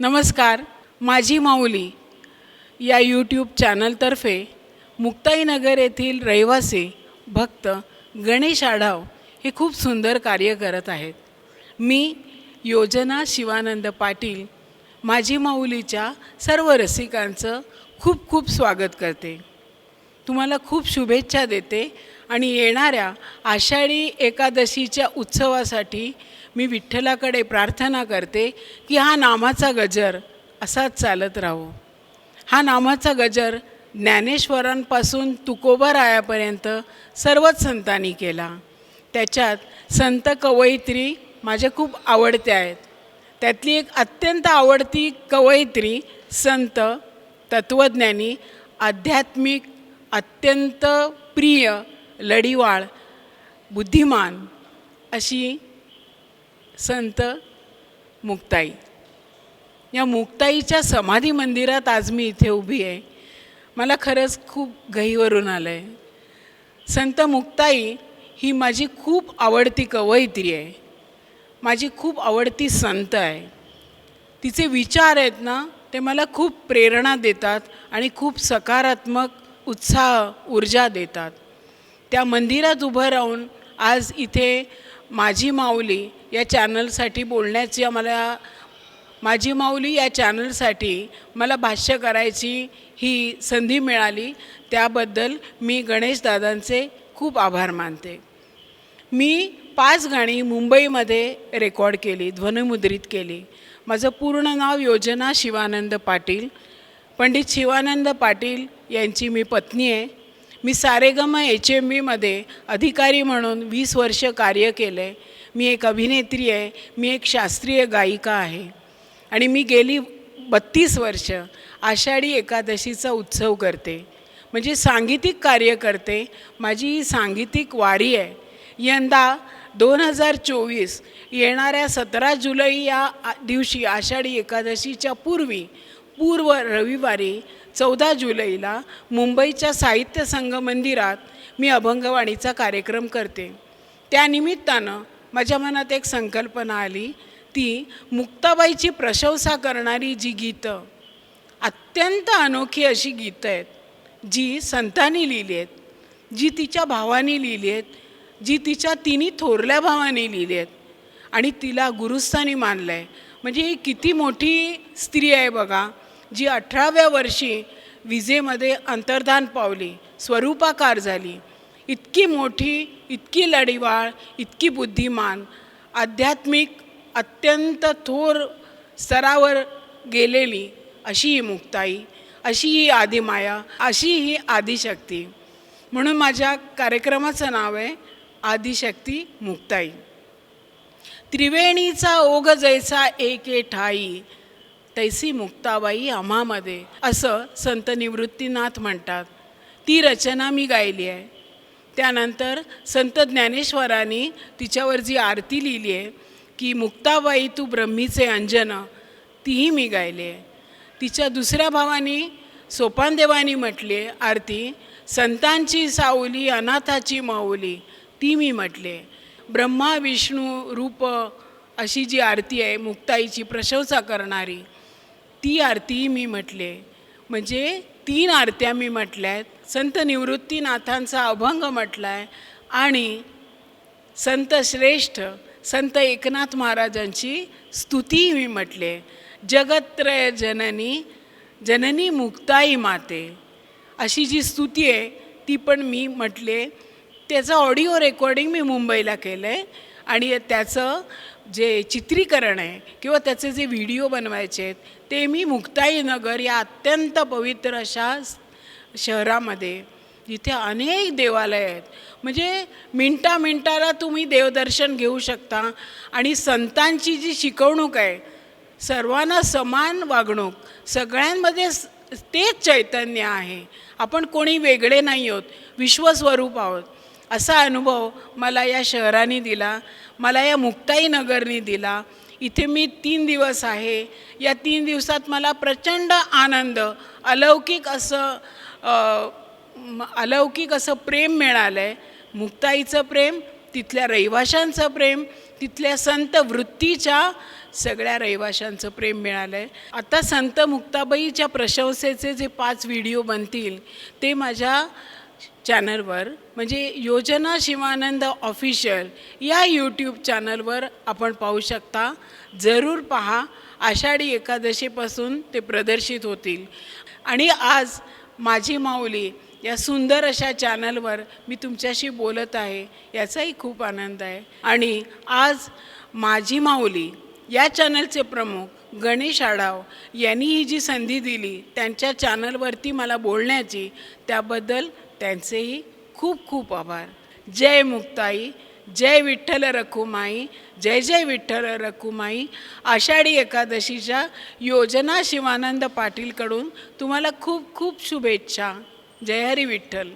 नमस्कार माझी माऊली या यूट्यूब चॅनलतर्फे मुक्ताईनगर येथील रहिवासी भक्त गणेश आढाव हे खूप सुंदर कार्य करत आहेत. मी योजना शिवानंद पाटील माझी माऊलीच्या सर्व रसिकांचं खूप खूप स्वागत करते. तुम्हाला खूप शुभेच्छा देते आणि येणाऱ्या आषाढी एकादशीच्या उत्सवासाठी मी विठ्ठलाकडे प्रार्थना करते की हा नामाचा गजर असाच चालत राहो. हा नामाचा गजर ज्ञानेश्वरांपासून तुकोबारायापर्यंत सर्वच संतांनी केला. त्याच्यात संत कवयित्री माझ्या खूप आवडत्या आहेत. त्यातली एक अत्यंत आवडती कवयित्री संत तत्त्वज्ञानी आध्यात्मिक अत्यंत प्रिय लढीवाळ बुद्धिमान अशी संत मुक्ताई. या मुक्ताईच्या समाधी मंदिरात आज मी इथे उभी आहे. मला खरंच खूप गहीवरून आलं आहे संत मुक्ताई ही माझी खूप आवडती कवयित्री आहे. माझी खूप आवडती संत आहे. तिचे विचार आहेत ना ते मला खूप प्रेरणा देतात आणि खूप सकारात्मक उत्साह ऊर्जा देतात. त्या मंदिरात उभं राहून आज इथे माझी माऊली या चॅनलसाठी बोलण्याची आम्हाला माझी माऊली या चॅनलसाठी मला भाष्य करायची ही संधी मिळाली. त्याबद्दल मी गणेशदादांचे खूप आभार मानते. मी पाच गाणी मुंबईमध्ये रेकॉर्ड केली ध्वनिमुद्रित केली. माझं पूर्ण नाव योजना शिवानंद पाटील. पंडित शिवानंद पाटील यांची मी पत्नी आहे. मी सारेगम एच एम बीमध्ये अधिकारी म्हणून वीस वर्ष कार्य केलं. आहे मी एक अभिनेत्री आहे. मी एक शास्त्रीय गायिका आहे. आणि मी गेली बत्तीस वर्ष आषाढी एकादशीचा उत्सव करते. म्हणजे सांगीतिक कार्य करते. माझी ही सांगीतिक वारी आहे. यंदा दोन हजार चोवीस येणाऱ्या सतरा जुलै या दिवशी आषाढी एकादशीच्या पूर्वी पूर्व रविवारी चौदा जुलैला मुंबईच्या साहित्य संघ मंदिरात मी अभंगवाणीचा कार्यक्रम करते. त्यानिमित्तानं माझ्या मनात एक संकल्पना आली ती मुक्ताबाईची प्रशंसा करणारी जी गीतं अत्यंत अनोखी अशी गीतं आहेत जी संतांनी लिहिली आहेत जी तिच्या भावानी लिहिली आहेत जी तिच्या तिन्ही थोरल्या भावानी लिहिली आहेत आणि तिला गुरुस्थानी मानलं आहे म्हणजे ही किती मोठी स्त्री आहे बघा. जी अठराव्या वर्षी विजेमध्ये अंतर्धान पावली स्वरूपाकार झाली. इतकी मोठी इतकी लढीवाळ इतकी बुद्धिमान आध्यात्मिक अत्यंत थोर स्तरावर गेलेली अशी ही मुक्ताई अशी ही आदिमाया अशी ही आदिशक्ती. म्हणून माझ्या कार्यक्रमाचं नाव आहे आदिशक्ती मुक्ताई. त्रिवेणीचा ओघ जैसा एके ठाई तैसी मुक्ताबाई आम्हामध्ये असं संत निवृत्तीनाथ म्हणतात. ती रचना मी गायली आहे. त्यानंतर संत ज्ञानेश्वरांनी तिच्यावर जी आरती लिहिली आहे की मुक्ताबाई तू ब्रह्मीचे अंजन तीही मी गायली आहे. तिच्या दुसऱ्या भावानी सोपानदेवानी म्हटली आरती संतांची सावली अनाथाची माऊली ती मी म्हटले ब्रह्मा विष्णू रूप अशी जी आरती आहे मुक्ताईची प्रशंसा करणारी ती आरती मी म्हटले. म्हणजे तीन आरत्या मी म्हटल्या आहेत संत निवृत्तीनाथांचा अभंग म्हटला आहे आणि संत श्रेष्ठ संत एकनाथ महाराजांची स्तुती मी म्हटले. जगत्रय जननी जननी मुक्ताई माते. अशी जी स्तुती आहे ती पण मी म्हटले. त्याचं ऑडिओ रेकॉर्डिंग मी मुंबईला केलं आहे आणि त्याचं जे चित्रीकरण आहे किंवा त्याचे जे व्हिडिओ बनवायचे आहेत ते मी मुक्ताईनगर या अत्यंत पवित्र अशा शहरामध्ये जिथे अनेक देवालय आहेत. म्हणजे मिनटा मिनटाला तुम्ही देवदर्शन घेऊ शकता आणि संतांची जी शिकवणूक आहे सर्वांना समान वागणूक सगळ्यांमध्ये तेच चैतन्य आहे. आपण कोणी वेगळे नाही आहोत विश्वस्वरूप आहोत. असा अनुभव मला या शहराने दिला मला या मुक्ताईनगरनी दिला. इथे मी तीन दिवस आहे. या तीन दिवसात मला प्रचंड आनंद अलौकिक असं अलौकिक असं प्रेम मिळालं आहे मुक्ताईचं प्रेम तिथल्या रहिवाशांचं प्रेम तिथल्या संत वृत्तीच्या सगळ्या रहिवाशांचं प्रेम मिळालं आहे आता संत मुक्ताबाईच्या प्रशंसेचे जे पाच व्हिडिओ बनतील ते माझ्या चॅनलवर म्हणजे योजना शिवानंद ऑफिशियल या यूट्यूब चॅनलवर आपण पाहू शकता. जरूर पहा आषाढी एकादशीपासून ते प्रदर्शित होतील. आणि आज माझी माऊली या सुंदर अशा चॅनलवर मी तुमच्याशी बोलत आहे याचाही खूप आनंद आहे. आणि आज माझी माऊली या चॅनलचे प्रमुख गणेश आढाव यांनी ही जी संधी दिली त्यांच्या चॅनलवरती मला बोलण्याची त्याबद्दल त्यांचेही खूप खूप आभार. जय मुक्ताई जय विठ्ठल रखुमाई जय जय विठ्ठल रखुमाई. आषाढी एकादशीच्या योजना शिवानंद पाटीलकडून तुम्हाला खूप खूप शुभेच्छा. जय हरी विठ्ठल.